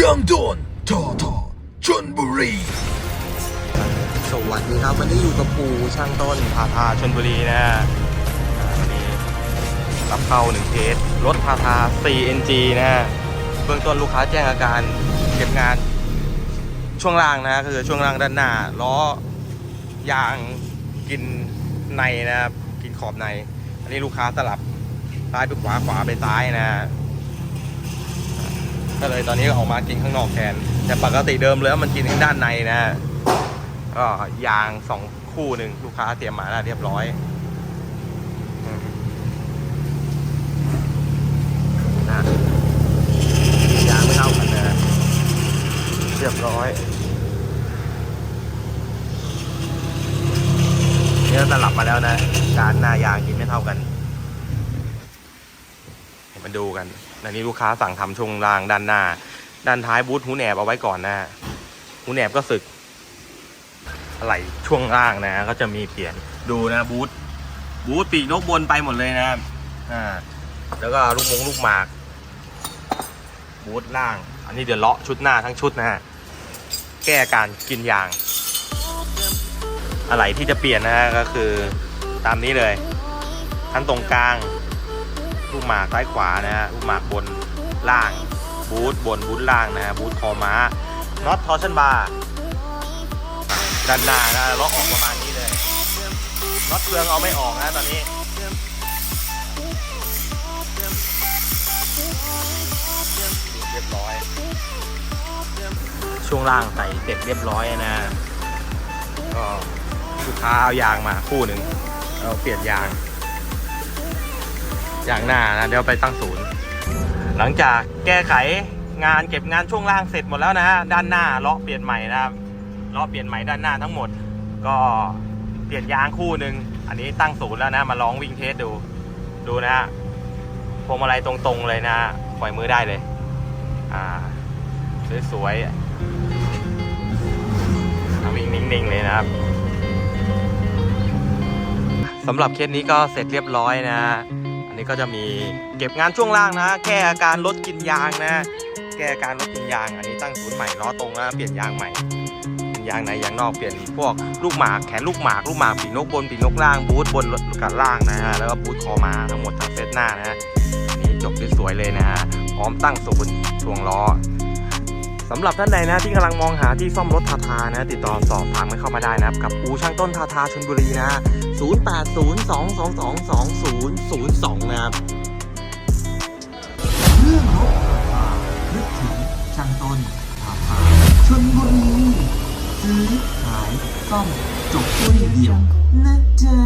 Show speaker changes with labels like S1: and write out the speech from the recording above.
S1: ช่างด
S2: อนทอทอชนบุรี
S1: สวัสดีครับวันนี้อยู่กับปูช่างต้นพาพาชนบุรีนะอ่นนี้รับเข้าหนึ่งเคสรถพาพา 4NG นะเบื้องต้นลูกค้าแจ้งอาการเก็บงานช่วงล่างนะคือช่วงล่างด้านหน้าล้อยางกินในนะครับกินขอบใน อันนี้ลูกค้าสลับซ้ายไปขวาขวาไปซ้ายนะ ก็เลยตอนนี้ก็ออกมากินข้างนอกแทน แต่ปกติเดิมเลยมันกินข้างด้านในนะก็ยางสองคู่หนึ่งลูกค้าเตรียมมาแล้วเรียบร้อยนะยางไม่เท่ากันนะเรียบร้อยเนี่ยสลับมาแล้วนะ การหน้ายางกินไม่เท่ากัน มาดูกันอันนี้ลูกค้าสั่งทำช่วงล่างด้านหน้า ด้านท้ายบูทหูแหนบเอาไว้ก่อนนะหูแหนบก็สึกอะไรช่วงล่างนะ ก็จะมีเปลี่ยนดูนะบูทบูทปีกนกบนไปหมดเลยนะอ่าแล้วก็ลูกมงลูกหมาก บูทล่าง อันนี้เดี๋ยวเลาะชุดหน้าทั้งชุดนะฮะแก้การกินยาง อะไรที่จะเปลี่ยนนะฮะก็คือตามนี้เลย ทั้นตรงกลาง ลูกหมากซ้ายขวานะฮะลูกหมากบนล่าง บูทบนบูทล่างนะฮะบูทคอม้าน็อตทอร์ชันบาร์ด้านหน้านะล็อกออกประมาณนี้เลยน็อตเครื่องเอาไม่ออกนะตอนนี้เรียบร้อย ช่วงล่างใส่เสร็จเรียบร้อยนะก็ลูกค้าเอายางมาคู่หนึ่งเราเปลี่ยนยาง ยางหน้านะเดี๋ยวไปตั้งศูนย์ หลังจากแก้ไขงานเก็บงานช่วงล่างเสร็จหมดแล้วนะฮะด้านหน้าเลาะเปลี่ยนใหม่นะครับล้อเปลี่ยนใหม่ด้านหน้าทั้งหมด ก็เปลี่ยนยางคู่หนึ่งอันนี้ตั้งศูนย์แล้วนะมาลองวิ่งเทสดูดูนะฮะพวงมาลัยตรงๆเลยนะปล่อยมือได้เลย อ่าสวยๆวิ่งนิ่งๆเลยนะครับสำหรับเคสนี้ก็เสร็จเรียบร้อยนะอั นี้ก็จะมีเก็บงานช่วงล่างนะ แก้อาการลดกินยางนะ แก้อาการลดกินยาง อันนี้ตั้งศูนย์ใหม่ล้อตรงนะเปลี่ยนยางใหม่ยางในยางนอกเปลี่ยนพวกลูกหมากแขนลูกหมากลูกหมากปีนกบนปีนกล่างบูทบนกับล่างนะฮะแล้วก็บูทคอม้าทั้งหมดทั้งเซตหน้านะฮะนี่จบด้สวยเลยนะฮะพร้อมตั้งศูนย์ช่วงล้อ สำหรับท่านใดนะที่กำลังมองหาที่ซ่อมรถทาทานะ ติดต่อสอบถามกันเข้ามาได้นะครับ กับอูช่างต้นทาทาชลบุรีนะ 0802222002 นะครับ
S2: เรื่องรถราคานึกถึงช่างต้นราคาชนบุรีซื้อขายซ่อมจบด้วยเดียวนะจ๊ะ